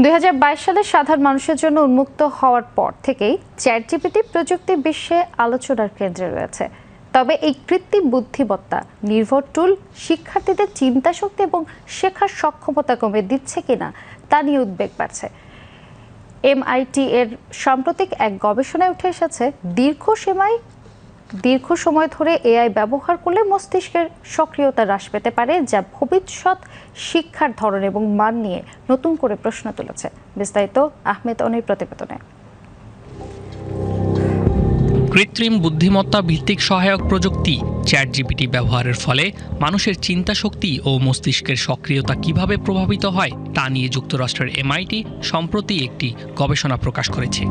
দুই সালে সাধারণ মানুষের জন্য উন্মুক্ত হওয়ার পর থেকেই চ্যাট প্রযুক্তি বিশ্বে আলোচনার কেন্দ্রে রয়েছে। তবে এই কৃত্রিম বুদ্ধিমত্তা, নির্ভর টুল শিক্ষার্থীদের চিন্তা শক্তি এবং শেখার সক্ষমতা কমে দিচ্ছে কিনা তা নিয়ে উদ্বেগ বাড়ছে। এমআইটি এর সাম্প্রতিক এক গবেষণায় উঠে এসেছে, দীর্ঘ সময় দীর্ঘ সময় ধরে এআই ব্যবহার করলে মস্তিষ্কের সক্রিয়তা হ্রাস পেতে পারে, যা ভবিষ্যৎ শিক্ষার ধরন এবং মান নিয়ে নতুন করে প্রশ্ন তুলেছে। বিস্তারিত আহমেদ অনির প্রতিবেদনে। কৃত্রিম বুদ্ধিমত্তা ভিত্তিক সহায়ক প্রযুক্তি চ্যাট জিপিটি ব্যবহারের ফলে মানুষের চিন্তা শক্তি ও মস্তিষ্কের সক্রিয়তা কীভাবে প্রভাবিত হয় তা নিয়ে যুক্তরাষ্ট্রের এমআইটি সম্প্রতি একটি গবেষণা প্রকাশ করেছে।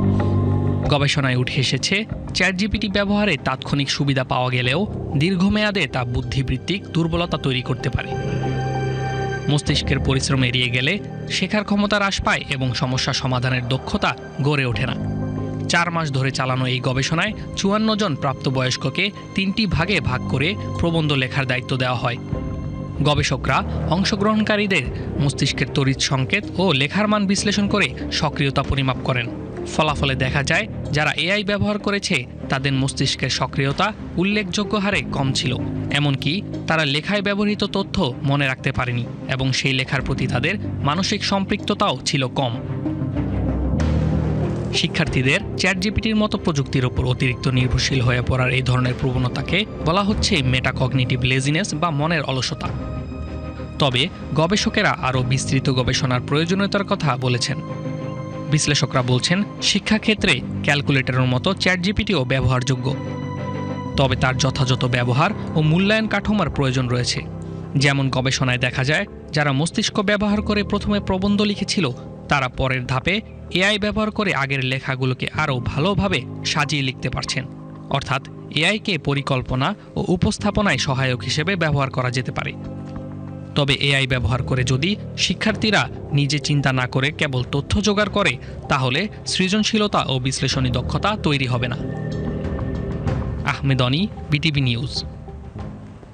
গবেষণায় উঠে এসেছে চ্যাট জিপিটি ব্যবহারে তাৎক্ষণিক সুবিধা পাওয়া গেলেও দীর্ঘমেয়াদে তা বুদ্ধিবৃত্তিক দুর্বলতা তৈরি করতে পারে। মস্তিষ্কের পরিশ্রম এড়িয়ে গেলে শেখার ক্ষমতা হ্রাস পায় এবং সমস্যা সমাধানের দক্ষতা গড়ে ওঠে না। চার মাস ধরে চালানো এই গবেষণায় চুয়ান্ন জন প্রাপ্তবয়স্ককে তিনটি ভাগে ভাগ করে প্রবন্ধ লেখার দায়িত্ব দেওয়া হয়। গবেষকরা অংশগ্রহণকারীদের মস্তিষ্কের তড়িৎ সংকেত ও লেখার মান বিশ্লেষণ করে সক্রিয়তা পরিমাপ করেন। ফলাফলে দেখা যায়, যারা এআই ব্যবহার করেছে, তাদের মস্তিষ্কের সক্রিয়তা, উল্লেখযোগ্য হারে কম ছিল। এমনকি, তারা লেখায় ব্যবহৃত তথ্য মনে রাখতে পারেনি, এবং সেই লেখার প্রতি তাদের মানসিক সম্পৃক্ততাও ছিল কম। শিক্ষার্থীদের চ্যাট জিপিটির মতো প্রযুক্তির ওপর অতিরিক্ত নির্ভরশীল হয়ে পড়ার এই ধরনের প্রবণতাকে বলা হচ্ছে মেটাকগনিটিভ লেজিনেস বা মনের অলসতা। তবে গবেষকেরা আরও বিস্তৃত গবেষণার প্রয়োজনীয়তার কথা বলেছেন। বিশ্লেষকরা বলছেন, শিক্ষাক্ষেত্রে ক্যালকুলেটরের মতো চ্যাট জিপিটিও ব্যবহারযোগ্য। তবে তার যথাযথ ব্যবহার ও মূল্যায়ন কাঠামোর প্রয়োজন রয়েছে। যেমন গবেষণায় দেখা যায়, যারা মস্তিষ্ক ব্যবহার করে প্রথমে প্রবন্ধ লিখেছিল, তারা পরের ধাপে এআই ব্যবহার করে আগের লেখাগুলোকে আরও ভালোভাবে সাজিয়ে লিখতে পারছেন। অর্থাৎ এআইকে পরিকল্পনা ও উপস্থাপনায় সহায়ক হিসেবে ব্যবহার করা যেতে পারে। তবে এআই ব্যবহার করে যদি শিক্ষার্থীরা নিজে চিন্তা না করে কেবল তথ্য জোগাড় করে, তাহলে সৃজনশীলতা ও বিশ্লেষণী দক্ষতা তৈরি হবে না। Ahmed Oni, BTV news.